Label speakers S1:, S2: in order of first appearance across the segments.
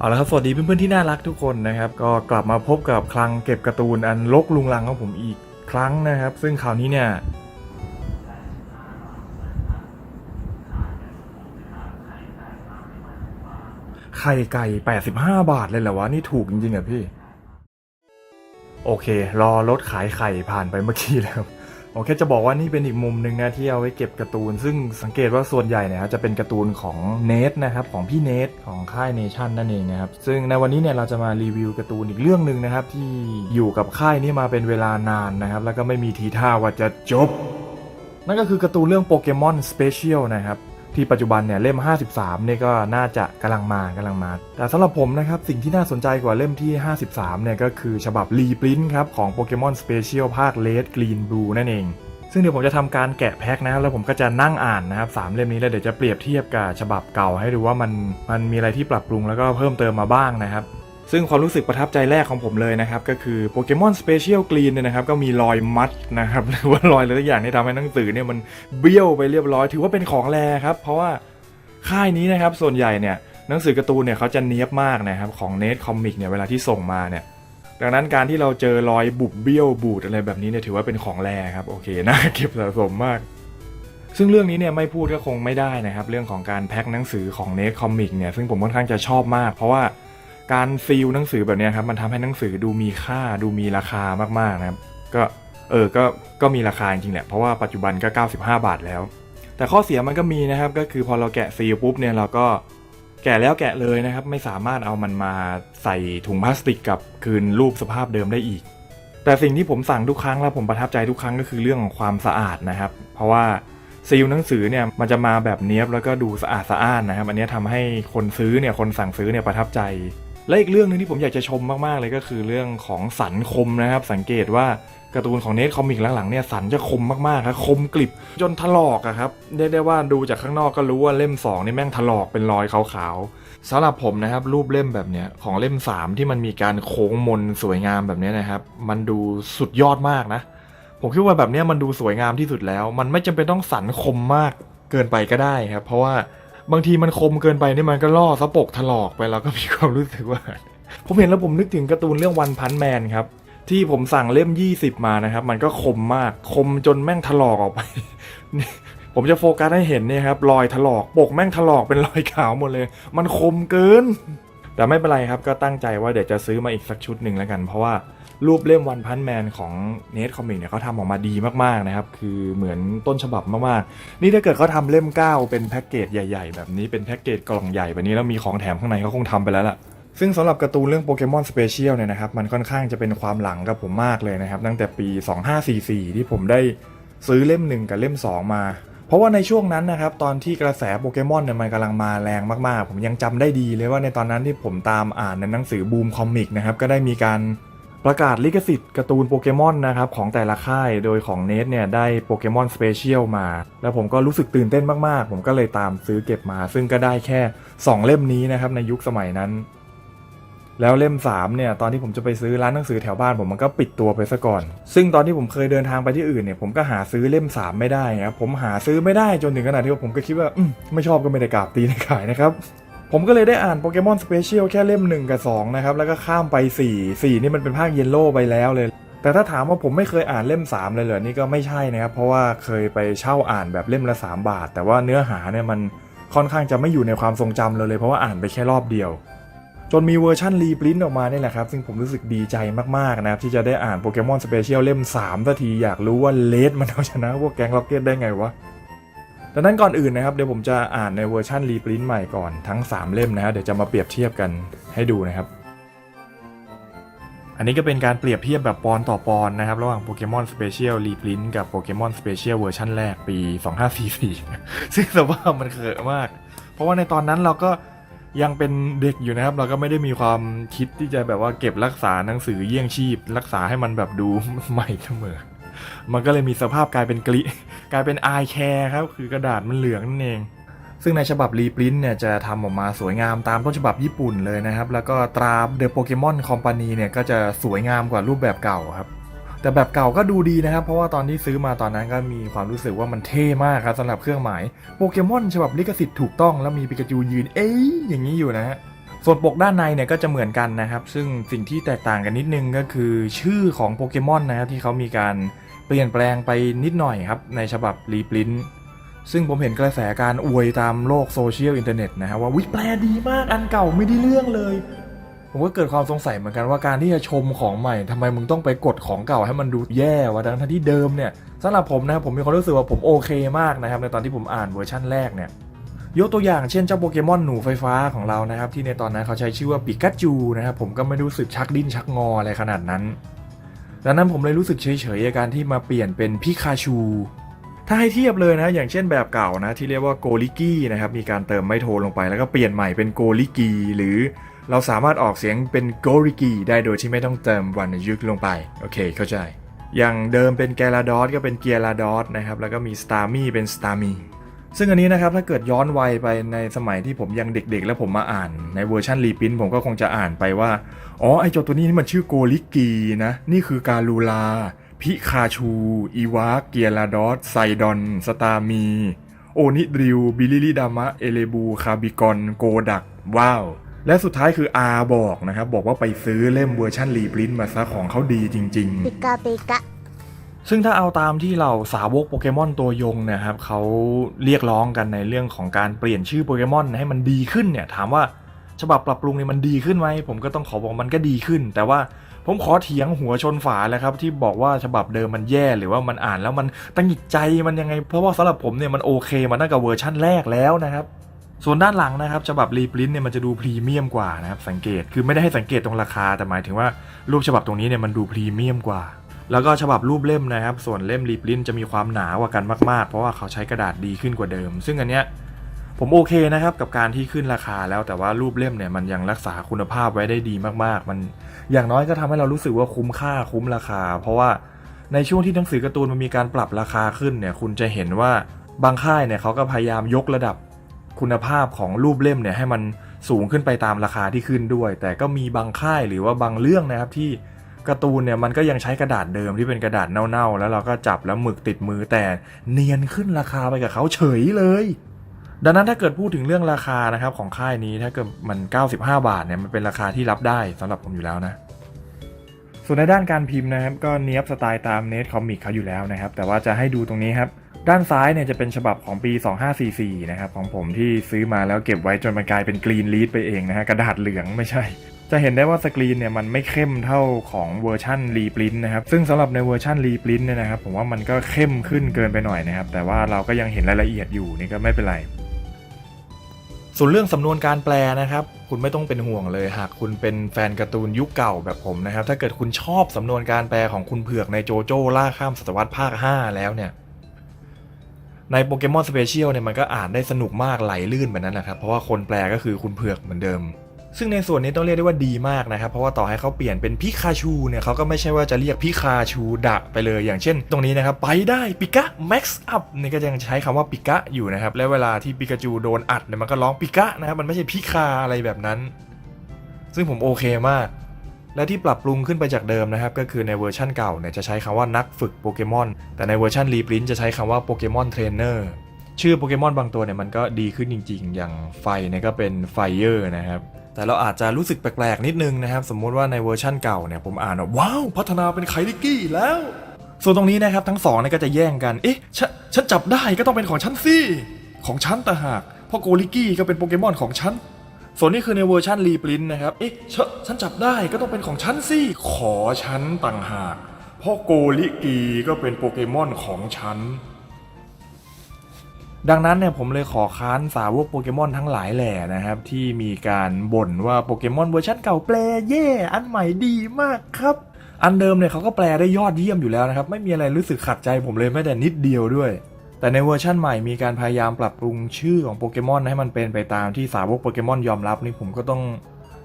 S1: เอาละครับ สวัสดีเพื่อนๆที่น่ารักทุกคนนะครับ ก็กลับมาพบกับคลังเก็บการ์ตูนอันลกลุงลังของผมอีกครั้งนะครับ ซึ่งคราวนี้เนี่ย ไข่ไก่ 85 บาทเลยเหรอวะ นี่ถูกจริงๆอะพี่ โอเค รอรถขายไข่ผ่านไปเมื่อกี้แล้ว โอเคจะบอกว่านี่เป็นอีกมุมหนึ่งนะที่เอาไว้เก็บการ์ตูน ซึ่งสังเกตว่าส่วนใหญ่เนี่ยจะเป็นการ์ตูนของเนทนะครับของพี่เนทของค่ายเนชั่นนั่นเองนะครับซึ่งในวันนี้เนี่ยเราจะมารีวิวการ์ตูนอีกเรื่องหนึ่งนะครับที่อยู่กับค่ายนี้มาเป็นเวลานานนะครับแล้วก็ไม่มีทีท่าว่าจะจบ นั่นก็คือการ์ตูนเรื่องโปเกมอนสเปเชียลนะครับ ที่ปัจจุบันเนี่ยเล่ม 53เนี่ยก็น่าจะกำลังมากำลังมา แต่สำหรับผมนะครับ สิ่งที่น่าสนใจกว่าเล่มที่ 53เนี่ยก็คือฉบับรีปรินท์ครับของโปเกมอนสเปเชียลภาคเลดกรีนบลูนั่นเอง ซึ่งเดี๋ยวผมจะทำการแกะแพ็คนะครับแล้วผมก็จะนั่งอ่านนะครับสามเล่มนี้แล้วเดี๋ยวจะเปรียบเทียบกับฉบับเก่าให้ดูว่ามันมันมีอะไรที่ปรับปรุงแล้วก็เพิ่มเติมมาบ้างนะครับ ซึ่งความรู้สึกประทับใจแรกของผมเลยนะครับ ก็คือโปเกมอนสเปเชียลกรีนเนี่ยนะครับ ก็มีรอยมัดนะครับ หรือว่ารอยอะไรทุกอย่างที่ทำให้หนังสือเนี่ยมันเบี้ยวไปเรียบร้อย ถือว่าเป็นของแรครับ เพราะว่าค่ายนี้นะครับส่วนใหญ่เนี่ยหนังสือการ์ตูนเนี่ยเขาจะเนี้ยบมากนะครับของเน t คอมิกเนี่ยเวลาที่ส่งมาเนี่ยดังนั้นการที่เราเจอรอยบุบเบี้ยวบูดอะไรแบบนี้เนี่ยถือว่าเป็นของแรครับโอเคน่าเก็บสะสมมาก ซึ่งเรื่องนี้เนี่ยไม่พูดก็คงไม่ได้นะครับ เรื่องของการแพ็คหนังสือของเน t คอมิกเนี่ยซึ่งผมค่อนข้างจะชอบมาก เพราะว่า การซีลหนังสือแบบนี้ครับมันทำให้หนังสือดูมีค่าดูมีราคามากๆนะครับ ก็เออก็ก็มีราคาจริงแหละเพราะว่าปัจจุบันก็ 95 บาทแล้ว แต่ข้อเสียมันก็มีนะครับก็คือพอเราแกะซีลปุ๊บเนี่ยเราก็แกะแล้วแกะเลยนะครับ ไม่สามารถเอามันมาใส่ถุงพลาสติกกับคืนรูปสภาพเดิมได้อีก แต่สิ่งที่ผมสั่งทุกครั้งแล้วผมประทับใจทุกครั้งก็คือเรื่องของความสะอาดนะครับ เพราะว่าซีลหนังสือเนี่ยมันจะมาแบบเนี้ยบแล้วก็ดูสะอาดสะอ้านนะครับ อันนี้ยทำให้คนซื้อเนี่ยคนสั่งซื้อเนี่ยประทับใจ และอีกเรื่องหนึงที่ผมอยากจะชมมากๆเลยก็คือเรื่องของสันคมนะครับ สังเกตว่าการ์ตูนของเนทคอมิกหลังๆเนี่ยสันจะคมมากๆครับคมกริบจนถลอกอะครับเรียกได้ว่าดูจากข้างนอกก็รู้ว่าเล่ม2นี่แม่งถลอกเป็นรอยขาวๆสำหรับผมนะครับรูปเล่มแบบเนี้ยของเล่ม 3 ที่มันมีการโค้งมนสวยงามแบบนี้นะครับ มันดูสุดยอดมากนะ ผมคิดว่าแบบเนี้ยมันดูสวยงามที่สุดแล้ว มันไม่จำเป็นต้องสันคมมากเกินไปก็ได้ครับ เพราะว่า บางทีมันคมเกินไปนี่มันก็ล่อสะปกถลอกไปแล้วก็มีความรู้สึกว่า ผมเห็นแล้วผมนึกถึงการ์ตูนเรื่องวันพันแมนครับ ที่ผมสั่งเล่ม 20 มานะครับ มันก็คมมากคมจนแม่งถลอกออกไป ผมจะโฟกัสให้เห็นเนี่ยครับรอยถลอกปกแม่งถลอกเป็นรอยขาวหมดเลย มันคมเกิน แต่ไม่เป็นไรครับก็ตั้งใจว่าเดี๋ยวจะซื้อมาอีกสักชุดหนึ่งแล้วกัน เพราะว่า รูปเล่มวันพันแมนของเนทคอมิกเนี่ยเขาทำออกมาดีมากๆนะครับ คือเหมือนต้นฉบับมากๆ นี่ถ้าเกิดเขาทำเล่ม 9 เป็นแพ็กเกจใหญ่ๆ แบบนี้เป็นแพ็กเกจกล่องใหญ่แบบนี้แล้วมีของแถมข้างในเขาคงทำไปแล้วล่ะซึ่งสำหรับการ์ตูนเรื่องโปเกมอนสเปเชียลเนี่ยนะครับ มันค่อนข้างจะเป็นความหลังกับผมมากเลยนะครับ ตั้งแต่ปี 2544 ที่ผมได้ซื้อเล่ม 1 กับเล่ม 2 มา เพราะว่าในช่วงนั้นนะครับ ตอนที่กระแสโปเกมอนเนี่ยมันกำลังมาแรงมากๆ ผมยังจำได้ดีเลยว่าในตอนนั้นที่ผมตามอ่านในหนังสือบูมคอมิกนะครับ ก็ได้มีการ ประกาศลิขสิทธิ์การ์ตูนโปเกมอนนะครับของแต่ละค่ายโดยของเนทเนี่ยได้โปเกมอนสเปเชียลมา แล้วผมก็รู้สึกตื่นเต้นมากๆ ผมก็เลยตามซื้อเก็บมา ซึ่งก็ได้แค่ 2 เล่มนี้นะครับในยุคสมัยนั้น แล้วเล่ม3เนี่ยตอนที่ผมจะไปซื้อร้านหนังสือแถวบ้านผมมันก็ปิดตัวไปซะก่อน ซึ่งตอนที่ผมเคยเดินทางไปที่อื่นเนี่ยผมก็หาซื้อเล่ม 3 ไม่ได้ครับผมหาซื้อไม่ได้จนถึงขนาดที่ว่าผมก็คิดว่าอมไม่ชอบก็ไม่ได้กราบตีนขายนะครับ ผมก็เลยได้อ่านโปเกมอนสเปเชียลแค่เล่ม 1 กับ 2 นะครับ แล้วก็ข้ามไป 4 4 นี่มันเป็นภาคเยลโล่ไปแล้วเลย แต่ถ้าถามว่าผมไม่เคยอ่านเล่ม 3 เลยเหรอ นี่ก็ไม่ใช่นะครับ เพราะว่าเคยไปเช่าอ่านแบบเล่มละ 3 บาท แต่ว่าเนื้อหาเนี่ยมันค่อนข้างจะไม่อยู่ในความทรงจำเราเลย เพราะว่าอ่านไปแค่รอบเดียว จนมีเวอร์ชันรีปรินต์ออกมาเนี่ยแหละครับ ซึ่งผมรู้สึกดีใจมากๆนะครับที่จะได้อ่านโปเกมอนสเปเชียลเล่ม3สักทีอยากรู้ว่าเลดมันเอาชนะพวกแก๊งล็อกเก็ตได้ไงวะ ดังนั้นก่อนอื่นนะครับเดี๋ยวผมจะอ่านในเวอร์ชันรีปรินต์ใหม่ก่อนทั้ง 3 เล่มนะฮะเดี๋ยวจะมาเปรียบเทียบกันให้ดูนะครับ อันนี้ก็เป็นการเปรียบเทียบแบบปอนต่อปอนนะครับ ระหว่างโปเกมอนสเปเชียลรีปรินต์กับโปเกมอนสเปเชียลเวอร์ชันแรกปี 2544 ซึ่งสภาพมันเขอะมาก เพราะว่าในตอนนั้นเราก็ยังเป็นเด็กอยู่นะครับ เราก็ไม่ได้มีความคิดที่จะแบบว่าเก็บรักษาหนังสือเยี่ยงชีพ รักษาให้มันแบบดูใหม่เสมอ มันก็เลยมีสภาพกลายเป็นกลิ กลายเป็นไอแคร์ครับ คือกระดาษมันเหลืองนั่นเอง ซึ่งในฉบับรีปรินต์เนี่ยจะทำออกมาสวยงามตามต้นฉบับญี่ปุ่นเลยนะครับ แล้วก็ตราเดอะโปเกมอนคอมพานีเนี่ยก็จะสวยงามกว่ารูปแบบเก่าครับแต่แบบเก่าก็ดูดีนะครับ เพราะว่าตอนที่ซื้อมาตอนนั้นก็มีความรู้สึกว่ามันเท่มากครับสำหรับเครื่องหมายโปเกมอนฉบับลิขสิทธิ์ถูกต้องแล้วมีปิกาจูยืนเอ้ยอย่างนี้อยู่นะฮะส่วนปกด้านในเนี่ยก็จะเหมือนกันนะครับ ซึ่งสิ่งที่แตกต่างกันนิดนึงก็คือชื่อของโปเกมอนนะครับที่เขามีการ เปลี่ยนแปลงไปนิดหน่อยครับในฉบับรีปรินซึ่งผมเห็นกระแสการอวยตามโลกโซเชียลอินเทอร์เน็ตนะครับว่าวิแปลดีมากอันเก่าไม่ได้เรื่องเลย ผมก็เกิดความสงสัยเหมือนกันว่าการที่จะชมของใหม่ทำไมมึงต้องไปกดของเก่าให้มันดูแย่วะทั้งที่เดิมเนี่ยสำหรับผมนะครับผมมีความรู้สึกว่าผมโอเคมากนะครับในตอนที่ผมอ่านเวอร์ชั่นแรกเนี่ยยกตัวอย่างเช่นเจ้าโปเกมอนหนูไฟฟ้าของเรานะครับที่ในตอนนั้นเขาใช้ชื่อว่าปิกัจูนะครับผมก็ไม่รู้สึกชักดิ้นชักงออะไรขนาดนั้น ดังนั้นผมเลยรู้สึกเฉยๆกับการที่มาเปลี่ยนเป็นพิคาชู ถ้าให้เทียบเลยนะ อย่างเช่นแบบเก่านะ ที่เรียกว่าโกลิกี้นะครับ มีการเติมไมโทลงไป แล้วก็เปลี่ยนใหม่เป็นโกลิกีหรือเราสามารถออกเสียงเป็นโกริกีได้โดยที่ไม่ต้องเติมวันยึกลงไป โอเค เข้าใจ อย่างเดิมเป็นแกลาดอสก็เป็นเกียร์ลาดอสนะครับ แล้วก็มีสตาร์มี่เป็นสตาร์มี่ ซึ่งอันนี้นะครับถ้าเกิดย้อนวัยไปในสมัยที่ผมยังเด็กๆ แล้วผมมาอ่านในเวอร์ชันรีพินผมก็คงจะอ่านไปว่า อ๋อไอเจ้าตัวนี้นี่มันชื่อโกลิกีนะ นี่คือการูลา พิคาชู อีวาเกียราดอสไซดอน สตามี โอนิดริว บิลิลิดามะ เอเลบู คาบิกอน โกดัก ว้าว และสุดท้ายคืออาบอกนะครับ บอกว่าไปซื้อเล่มเวอร์ชันรีพรินต์มาซะของเขาดีจริง ๆ
S2: ปิกาปิกะ
S1: ซึ่งถ้าเอาตามที่เราสาวกโปเกมอนตัวยงนะครับเขาเรียกร้องกันในเรื่องของการเปลี่ยนชื่อโปเกมอนให้มันดีขึ้นเนี่ยถามว่าฉบับปรับปรุงเนี่ยมันดีขึ้นไหมผมก็ต้องขอบอกมันก็ดีขึ้น แต่ว่าผมขอเถียงหัวชนฝาแล้วครับที่บอกว่าฉบับเดิมมันแย่หรือว่ามันอ่านแล้วมันตังหิดใจมันยังไง เพราะว่าสำหรับผมเนี่ยมันโอเคมาตั้งแต่เวอร์ชั่นแรกแล้วนะครับส่วนด้านหลังนะครับฉบับรีพรินต์เนี่ยมันจะดูพรีเมียมกว่านะครับสังเกตคือไม่ได้ให้สังเกตตรงราคาแต่หมายถึงว่ารูปฉบับตรงนี้เนี่ยมันดูพรีเมียมกว่า แล้วก็ฉบับรูปเล่มนะครับ ส่วนเล่มรีพรินจะมีความหนากว่ากันมาก ๆ เพราะว่าเขาใช้กระดาษดีขึ้นกว่าเดิม ซึ่งอันเนี้ยผมโอเคนะครับกับการที่ขึ้นราคาแล้วแต่ว่ารูปเล่มเนี่ยมันยังรักษาคุณภาพไว้ได้ดีมากๆ มันอย่างน้อยก็ทำให้เรารู้สึกว่าคุ้มค่าคุ้มราคา เพราะว่าในช่วงที่หนังสือการ์ตูนมันมีการปรับราคาขึ้นเนี่ยคุณจะเห็นว่าบางค่ายเนี่ยเขาก็พยายามยกระดับคุณภาพของรูปเล่มเนี่ยให้มันสูงขึ้นไปตามราคาที่ขึ้นด้วย แต่ก็มีบางค่ายหรือว่าบางเรื่องนะครับที่ การ์ตูนเนี่ยมันก็ยังใช้กระดาษเดิมที่เป็นกระดาษเน่าๆ แล้วเราก็จับแล้วหมึกติดมือแต่เนียนขึ้นราคาไปกับเขาเฉยเลย ดังนั้นถ้าเกิดพูดถึงเรื่องราคานะครับของค่ายนี้ถ้าเกิดมัน 95 บาทเนี่ยมันเป็นราคาที่รับได้สำหรับผมอยู่แล้วนะส่วนในด้านการพิมพ์นะครับก็เนี้ยบสไตล์ตามเนทคอมิกเขาอยู่แล้วนะครับแต่ว่าจะให้ดูตรงนี้ครับด้านซ้ายเนี่ยจะเป็นฉบับของปี 2544 นะครับของผมที่ซื้อมาแล้วเก็บไว้จนมันกลายเป็นกรีนลีดไปเองนะฮะกระดาษเหลืองไม่ใช่ จะเห็นได้ว่าสกรีนเนี่ยมันไม่เข้มเท่าของเวอร์ชันรีปรินนะครับซึ่งสำหรับในเวอร์ชันรีปรินเนี่ยนะครับผมว่ามันก็เข้มขึ้นเกินไปหน่อยนะครับแต่ว่าเราก็ยังเห็นรายละเอียดอยู่นี่ก็ไม่เป็นไรส่วนเรื่องสำนวนการแปลนะครับ คุณไม่ต้องเป็นห่วงเลยหากคุณเป็นแฟนการ์ตูนยุคเก่าแบบผมนะครับ ถ้าเกิดคุณชอบสำนวนการแปลของคุณเผือกในโจโจ้ล่าข้ามศตวรรษภาค 5 แล้วเนี่ย ในโปเกมอนสเปเชียลเนี่ยมันก็อ่านได้สนุกมากไหลลื่นแบบนั้นนะครับ เพราะว่าคนแปลก็คือคุณเผือกเหมือนเดิม ซึ่งในส่วนนี้ต้องเรียกได้ว่าดีมากนะครับ เพราะว่าต่อให้เขาเปลี่ยนเป็นพิคาชูเนี่ยเขาก็ไม่ใช่ว่าจะเรียกพิคาชูดะไปเลย อย่างเช่น ตรงนี้นะครับ ไปได้ปิกะแม็กซ์อัพเนี่ยก็ยังใช้คำว่าปิกะอยู่นะครับ และเวลาที่ปิกาจูโดนอัดเนี่ยมันก็ร้องปิกะนะครับ มันไม่ใช่พิคาอะไรแบบนั้น ซึ่งผมโอเคมาก และที่ปรับปรุงขึ้นไปจากเดิมนะครับ ก็คือในเวอร์ชั่นเก่าเนี่ยจะใช้คำว่านักฝึกโปเกมอน แต่ในเวอร์ชันรีพรินจะใช้คำว่าโปเกมอนเทรนเนอร์ ชื่อโปเกมอนบางตัวเนี่ยมันก็ดีขึ้นจริง ๆ อย่างไฟเนี่ยก็เป็นไฟเยอร์นะครับ แต่เราอาจจะรู้สึกแปลกๆนิดนึงนะครับ สมมุติว่าในเวอร์ชั่นเก่าเนี่ยผมอ่านว่าว้าว พัฒนาเป็นไคลิกกี้แล้ว ส่วนตรงนี้นะครับทั้งสองเนี่ยก็จะแย่งกัน เอ๊ะฉฉันจับได้ก็ต้องเป็นของฉันสิของฉันต่หากเพราะโกลิกี้ก็เป็นโปเกมอนของฉันส่วนนี้คือในเวอร์ชันรีพรินนะครับ เอ๊ะฉฉันจับได้ก็ต้องเป็นของฉันสิ ขอฉันต่างหาก เพราะโกลิกีก็เป็นโปเกมอนของฉัน ดังนั้นเนี่ยผมเลยขอค้านสาวกโปเกมอนทั้งหลายแหล่นะครับ ที่มีการบ่นว่าโปเกมอนเวอร์ชันเก่าแปลแย่ อันใหม่ดีมากครับ อันเดิมเนี่ยเขาก็แปลได้ยอดเยี่ยมอยู่แล้วนะครับ ไม่มีอะไรรู้สึกขัดใจผมเลยแม้แต่นิดเดียวด้วย แต่ในเวอร์ชั่นใหม่มีการพยายามปรับปรุงชื่อของโปเกมอนให้มันเป็นไปตามที่สาวกโปเกมอนยอมรับนี่ผมก็ต้อง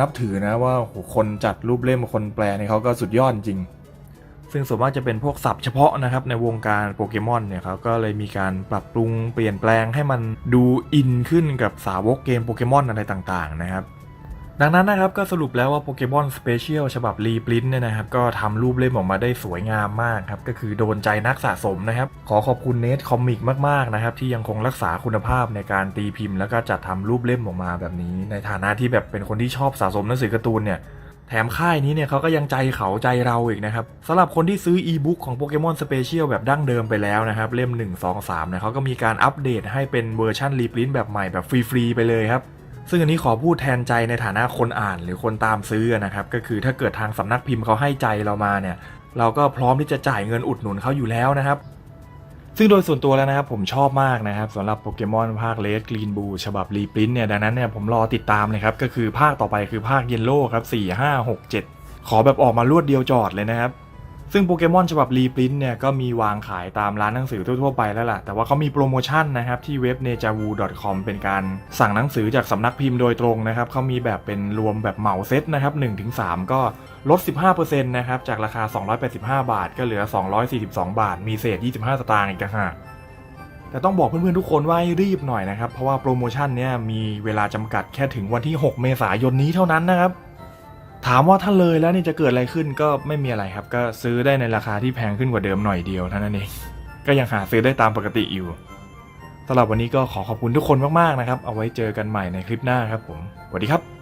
S1: นับถือนะว่าโหคนจัดรูปเล่มคนแปลเนี่ยเขาก็สุดยอดจริง ซึ่งส่วนมากจะเป็นพวกศัพท์เฉพาะนะครับในวงการโปเกมอนเนี่ยเขาก็เลยมีการปรับปรุงเปลี่ยนแปลงให้มันดูอินขึ้นกับสาวกเกมโปเกมอนอะไรต่างๆนะครับดังนั้นนะครับก็สรุปแล้วว่าโปเกมอนสเปเชียลฉบับรีปรินเนี่ยนะครับก็ทำรูปเล่มออกมาได้สวยงามมากครับก็คือโดนใจนักสะสมนะครับ ขอขอบคุณเนทคอมิกมากๆนะครับที่ยังคงรักษาคุณภาพในการตีพิมพ์ แล้วก็จัดทำรูปเล่มออกมาแบบนี้ ในฐานะที่แบบเป็นคนที่ชอบสะสมหนังสือการ์ตูนเนี่ย แถมค่ายนี้เนี่ยเขาก็ยังใจเขาใจเราอีกนะครับสำหรับคนที่ซื้ออีบุ๊กของโปเกมอนสเปเชียลแบบดั้งเดิมไปแล้วนะครับเล่ม 1 2 3เนี่ยเขาก็มีการอัปเดตให้เป็นเวอร์ชันรีปรินต์แบบใหม่แบบฟรีๆไปเลยครับซึ่งอันนี้ขอพูดแทนใจในฐานะคนอ่านหรือคนตามซื้อนะครับก็คือถ้าเกิดทางสำนักพิมพ์เขาให้ใจเรามาเนี่ยเราก็พร้อมที่จะจ่ายเงินอุดหนุนเขาอยู่แล้วนะครับ ซึ่งโดยส่วนตัวแล้วนะครับผมชอบมากนะครับสำหรับโปเกมอนภาคเลดกรีนบูฉบับรีปรินเนี่ยดังนั้นเนี่ยผมรอติดตามเลยครับก็คือภาคต่อไปคือภาคเยลโล่ครับ4 5 6 7 ขอแบบออกมารวดเดียวจอดเลยนะครับ ซึ่งโปเกมอนฉบับรีปรินเนี่ยก็มีวางขายตามร้านหนังสือทั่ว ๆ ไปแล้วล่ะ แต่ว่าเขามีโปรโมชั่นนะครับที่เว็บ n e j a w o c o m เป็นการสั่งหนังสือจากสำนักพิมพ์โดยตรงนะครับเขามีแบบเป็นรวมแบบเหมาเซตนะครับ1-3 ก็ลด 15%นะครับจากราคา 285 บาท ก็เหลือ 242 บาท มีเศษ 25 สตางค์อีกต่างหากแต่ต้องบอกเพื่อนๆทุกคนว่าให้รีบหน่อยนะครับ เพราะว่าโปรโมชั่นเนี้ยมีเวลาจำกัดแค่ถึงวันที่ 6 เมษายนนี้เท่านั้นนะครับ ถามว่าถ้าเลยแล้วนี่จะเกิดอะไรขึ้นก็ไม่มีอะไรครับ ก็ซื้อได้ในราคาที่แพงขึ้นกว่าเดิมหน่อยเดียวเท่านั้นเอง ก็ยังหาซื้อได้ตามปกติอยู่สำหรับวันนี้ก็ขอขอบคุณทุกคนมากๆนะครับ เอาไว้เจอกันใหม่ในคลิปหน้าครับผมสวัสดีครับ